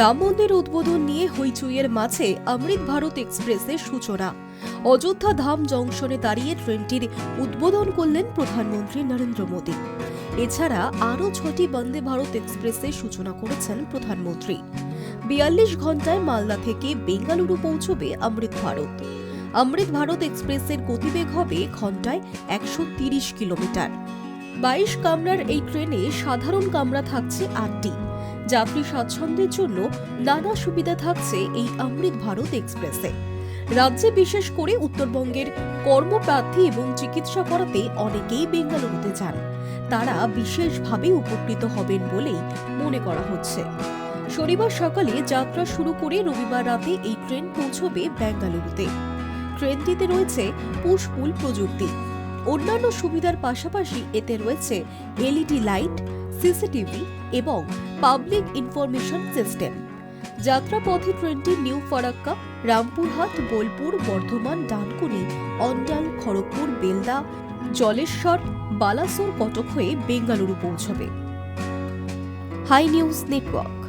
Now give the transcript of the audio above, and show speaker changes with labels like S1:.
S1: রাম মন্দির উদ্বোধন নিয়ে হইচুইয়ের মাঝে অমৃত ভারত এক্সপ্রেসের সূচনা। অযোধ্যা ধাম জংশনে দাঁড়িয়ে ট্রেনটির উদ্বোধন করলেন প্রধানমন্ত্রী নরেন্দ্র মোদী। এছাড়া আরও ছটি বন্দে ভারত এক্সপ্রেসের সূচনা করেছেন প্রধানমন্ত্রী। বিয়াল্লিশ ঘন্টায় মালদা থেকে বেঙ্গালুরু পৌঁছবে অমৃত ভারত। অমৃত ভারত এক্সপ্রেসের গতিবেগ হবে ঘন্টায় একশো কিলোমিটার। বাইশ কামরার এই ট্রেনে সাধারণ কামরা থাকছে আটটি। যাত্রী স্বাচ্ছন্দ্যের জন্য নানা সুবিধা থাকছে এই অমৃত ভারত এক্সপ্রেসে। রাজ্যে বিশেষ করে উত্তরবঙ্গের কর্মপ্রার্থী এবং চিকিৎসা করাতে অনেকেই বেঙ্গালুরুতে যান। তারা বিশেষভাবে উপকৃত হবেন বলেই মনে করা হচ্ছে। শনিবার সকালে যাত্রা শুরু করে রবিবার রাতে এই ট্রেন পৌঁছবে বেঙ্গালুরুতে। ট্রেনটিতে রয়েছে পুশপুল প্রযুক্তি। অন্যান্য সুবিধার পাশাপাশি এতে রয়েছে এলইডি লাইট সিসিটিভি এবং পাবলিক ইনফরমেশন সিস্টেম। যাত্রাপথে ট্রেনটি নিউ ফারাক্কা, রামপুরহাট, বোলপুর, বর্ধমান, ডানকুনি, অন্ডাল, খড়গপুর, বেলদা, জলেশ্বর, বালাসোর কটক হয়ে বেঙ্গালুরু পৌঁছবে। Hi news network.